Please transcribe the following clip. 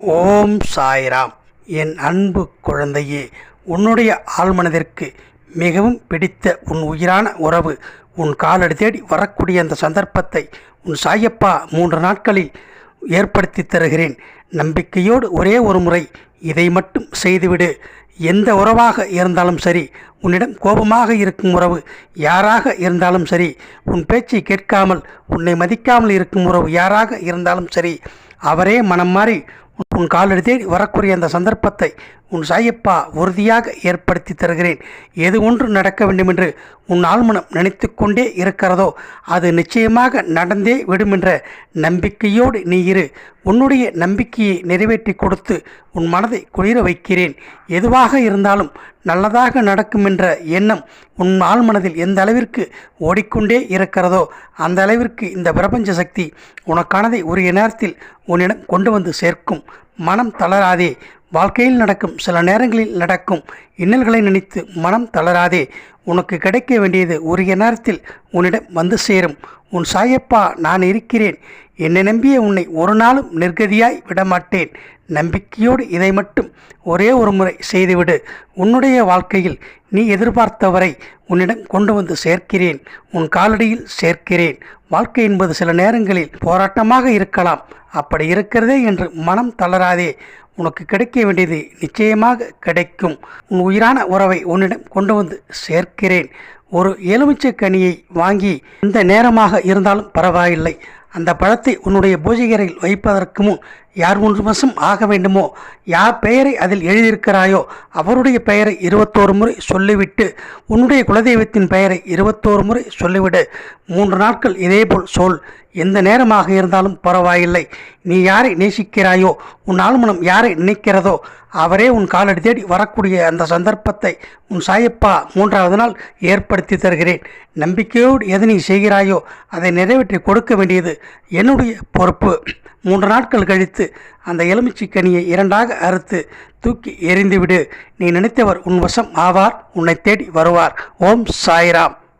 ஓம் சாய்ராம். என் அன்பு குழந்தையே உன்னுடைய ஆழ்மனதிற்கு மிகவும் பிடித்த உன் உயிரான உறவு உன் காலடி தேடி வரக்கூடிய அந்த சந்தர்ப்பத்தை உன் சாயப்பா மூன்று நாட்களில் ஏற்படுத்தி தருகிறேன். நம்பிக்கையோடு ஒரே ஒரு முறை இதை மட்டும் செய்துவிடு. எந்த உறவாக இருந்தாலும் சரி உன்னிடம் கோபமாக இருக்கும் உறவு யாராக இருந்தாலும் சரி உன் பேச்சை கேட்காமல் உன்னை மதிக்காமல் இருக்கும் உறவு யாராக இருந்தாலும் சரி அவரே மனம் மாறி உன் காலடி வரக்கூடிய அந்த சந்தர்ப்பத்தை உன் சாயப்பா உறுதியாக ஏற்படுத்தி தருகிறேன். எது ஒன்று நடக்க வேண்டுமென்று உன் ஆழ்மனம் நினைத்து கொண்டே இருக்கிறதோ அது நிச்சயமாக நடந்தே விடுமென்ற நம்பிக்கையோடு நீ இரு. உன்னுடைய நம்பிக்கையை நிறைவேற்றி கொடுத்து உன் மனதை குளிர வைக்கிறேன். எதுவாக இருந்தாலும் நல்லதாக நடக்கும் என்ற எண்ணம் உன் ஆழ்மனதில் எந்த அளவிற்கு ஓடிக்கொண்டே இருக்கிறதோ அந்த அளவிற்கு இந்த பிரபஞ்ச சக்தி உனக்கானதை உரிய நேரத்தில் உன்னிடம் கொண்டு வந்து சேர்க்கும். மனம் தளராதே. வாழ்க்கையில் நடக்கும் சில நேரங்களில் நடக்கும் இன்னல்களை நினைத்து மனம் தளராதே. உனக்கு கிடைக்க வேண்டியது உரிய நேரத்தில் உன்னிடம் வந்து சேரும். உன் சாயப்பா நான் இருக்கிறேன். என்னை நம்பிய உன்னை ஒரு நாளும் நிர்கதியாய் விடமாட்டேன். நம்பிக்கையோடு இதை மட்டும் ஒரே ஒரு முறை செய்துவிடு. உன்னுடைய வாழ்க்கையில் நீ எதிர்பார்த்தவரை உன்னிடம் கொண்டு வந்து சேர்க்கிறேன். உன் காலடியில் சேர்க்கிறேன். வாழ்க்கை என்பது சில நேரங்களில் போராட்டமாக இருக்கலாம். அப்படி இருக்கிறதே என்று மனம் தளராதே. உனக்கு கிடைக்க வேண்டியது நிச்சயமாக கிடைக்கும். உன் உயிரான உறவை உன்னிடம் கொண்டு வந்து சேர்க்கிறேன். ஒரு எலுமிச்சை கனியை வாங்கி எந்த நேரமாக இருந்தாலும் பரவாயில்லை. அந்த பழத்தை உன்னுடைய பூஜைகரையில் வைப்பதற்கு முன் யார் மூன்று மாதம் ஆக வேண்டுமோ யார் பெயரை அதில் எழுதியிருக்கிறாயோ அவருடைய பெயரை இருபத்தோரு முறை சொல்லிவிட்டு உன்னுடைய குலதெய்வத்தின் பெயரை இருபத்தோரு முறை சொல்லிவிடு. மூன்று நாட்கள் இதேபோல் சொல். எந்த நேரமாக இருந்தாலும் பரவாயில்லை. நீ யாரை நேசிக்கிறாயோ உன் ஆழ்மனம் யாரை நினைக்கிறதோ அவரே உன் காலடி தேடி வரக்கூடிய அந்த சந்தர்ப்பத்தை உன் சாயப்பா மூன்றாவது நாள் ஏற்படுத்தி தருகிறேன். நம்பிக்கையோடு எது நீ செய்கிறாயோ அதை நிறைவேற்றி கொடுக்க வேண்டியது என்னுடைய பொறுப்பு. மூன்று நாட்கள் கழித்து அந்த எலுமிச்சை கனியை இரண்டாக அறுத்து தூக்கி எறிந்துவிடு. நீ நினைத்தவர் உன் வசம் ஆவார் உன்னை தேடி வருவார். ஓம் சாய்ராம்.